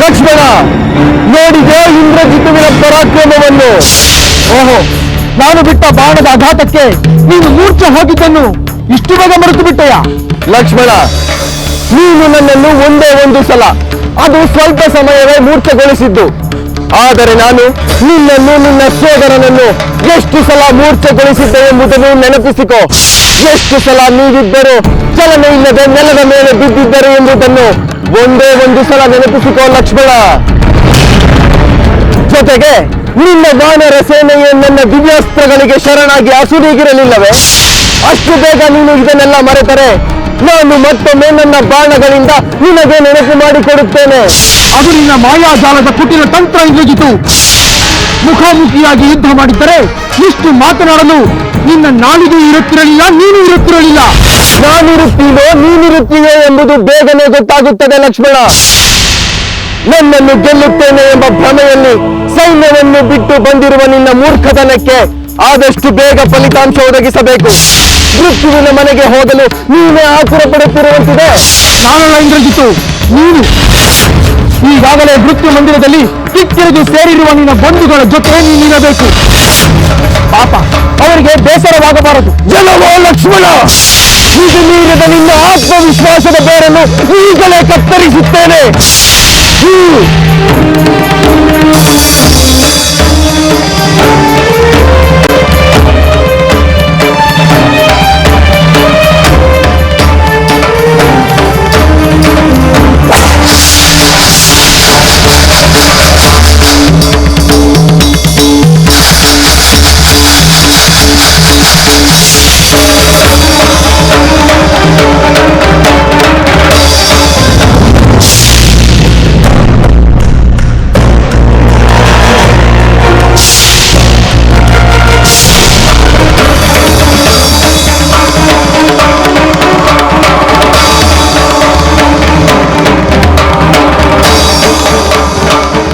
ಲಕ್ಷ್ಮಣ, ನೋಡಿದೆ ಇಂದ್ರಜಿತುವಿನ ಪರಾಕ್ರಮವನ್ನು. ಓಹೋ, ನಾನು ಬಿಟ್ಟ ಬಾಣದ ಆಘಾತಕ್ಕೆ ನೀನು ಮೂರ್ಛೆ ಹೋಗಿದ್ದನ್ನು ಇಷ್ಟು ಬೇಗ ಮರೆತು ಬಿಟ್ಟೆಯ ಲಕ್ಷ್ಮಣ, ನೀನು ನನ್ನನ್ನು ಒಂದೇ ಒಂದು ಸಲ, ಅದು ಸ್ವಲ್ಪ ಸಮಯವೇ ಮೂರ್ಛೆಗೊಳಿಸಿದ್ದು. ಆದರೆ ನಾನು ನಿನ್ನನ್ನು, ನಿನ್ನ ಸೋದರನನ್ನು ಎಷ್ಟು ಸಲ ಮೂರ್ಛೆಗೊಳಿಸಿದ್ದೆ ಎಂಬುದನ್ನು ನೆನಪಿಸಿಕೊ. ಎಷ್ಟು ಸಲ ನೀವಿದ್ದರೂ ಚಲನೆ ಇಲ್ಲದೆ ನೆಲದ ಮೇಲೆ ಬಿದ್ದಿದ್ದರು ಎಂಬುದನ್ನು ಒಂದೇ ಒಂದು ಸಲ ನೆನಪಿಸಿಕೊ ಲಕ್ಷ್ಮಣ. ಜೊತೆಗೆ ನಿನ್ನ ವಾನರ ಸೇನೆಯೇ ನನ್ನ ದಿವ್ಯಾಸ್ತ್ರಗಳಿಗೆ ಶರಣಾಗಿ ಹಸುರಿಗಿರಲಿಲ್ಲವೇ ಅಷ್ಟು ಬೇಗ ನೀನು ಇದನ್ನೆಲ್ಲ ಮರೆತರೆ ನಾನು ಮತ್ತೊಮ್ಮೆ ನನ್ನ ಬಾಣಗಳಿಂದ ನಿನಗೆ ನೆನಪು ಮಾಡಿಕೊಡುತ್ತೇನೆ. ಅದು ನಿನ್ನ ಮಾಯಾಜಾಲದ ಕುಟಿನ ತಂತ್ರ ಇಂದ್ರಜಿತು ಮುಖಾಮುಖಿಯಾಗಿ ಯುದ್ಧ ಮಾಡಿದ್ದರೆ ಇಷ್ಟು ಮಾತನಾಡಲು ನಿನ್ನ ನಾಲಿಗೂ ಇರುತ್ತಿರಲಿಲ್ಲ ನೀನು ಇರುತ್ತಿರಲಿಲ್ಲ. ನಾನಿರುತ್ತೀನೋ ನೀನಿರುತ್ತೀಯೋ ಎಂಬುದು ಬೇಗನೆ ಗೊತ್ತಾಗುತ್ತದೆ, ಲಕ್ಷ್ಮಣ. ನನ್ನನ್ನು ಗೆಲ್ಲುತ್ತೇನೆ ಎಂಬ ಭ್ರಮೆಯಲ್ಲಿ ಸೈನ್ಯವನ್ನು ಬಿಟ್ಟು ಬಂದಿರುವ ನಿನ್ನ ಮೂರ್ಖತನಕ್ಕೆ ಆದಷ್ಟು ಬೇಗ ಫಲಿತಾಂಶ ಒದಗಿಸಬೇಕು. ಮೃತ್ಯುವಿನ ಮನೆಗೆ ಹೋಗಲು ನೀನೇ ಆತುರ ಪಡುತ್ತಿರುವಂತಿದೆ ನಾನಲ್ಲ ಇಂದ್ರಜಿತು ನೀನು ಈಗಾಗಲೇ ಮೃತ್ಯು ಮಂದಿರದಲ್ಲಿ ಕಿಕ್ಕಿರಿದು ಸೇರಿರುವ ನಿನ್ನ ಬಂಧುಗಳ ಜೊತೆ ನೀನಿರಬೇಕು ಪಾಪ, ಅವರಿಗೆ ಬೇಸರವಾಗಬಾರದು. ಜನವೋ ಲಕ್ಷ್ಮಣ? ನಿನ್ನ ಆತ್ಮವಿಶ್ವಾಸದ ಬೇರನ್ನು ಈಗಲೇ ಕತ್ತರಿಸುತ್ತೇನೆ.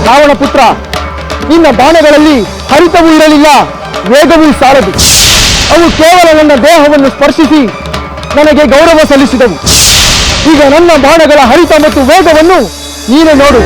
ರಾವಣ ಪುತ್ರ, ನಿನ್ನ ಬಾಣಗಳಲ್ಲಿ ಹರಿತವೂ ಇರಲಿಲ್ಲ, ವೇಗವೂ ಸಾರದು. ಅವು ಕೇವಲ ನನ್ನ ದೇಹವನ್ನು ಸ್ಪರ್ಶಿಸಿ ನನಗೆ ಗೌರವ ಸಲ್ಲಿಸಿದವು. ಈಗ ನನ್ನ ಬಾಣಗಳ ಹರಿತ ಮತ್ತು ವೇಗವನ್ನು ನೀನು ನೋಡು.